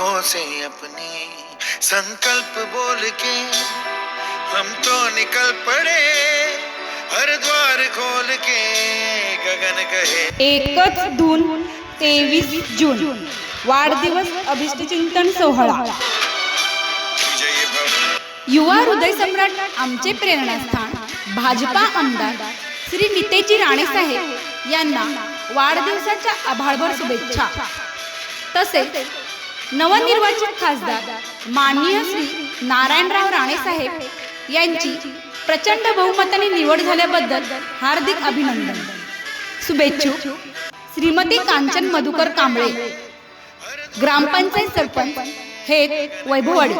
आंखों से अपनी संकल्प बोल के हम तो निकल पड़े हर द्वार खोल के गगन कहे। एकच धून तेवीस जून वाढदिवस अभिष्टचिंतन सोहळा. युवा हृदय सम्राट आमचे प्रेरणास्थान भाजपा आमदार श्री नितेजी राणेसाहेब यांना वाढदिवसाच्या आभाळभर शुभेच्छा. तसेच नवनिर्वाचित खासदार माननीय श्री नारायणराव राणेसाहेब यांची प्रचंड बहुमताने निवड झाल्याबद्दल हार्दिक अभिनंदन. शुभेच्छुक श्रीमती कांचन मधुकर कांबळे ग्रामपंचायत सरपंच हे वैभववाडी.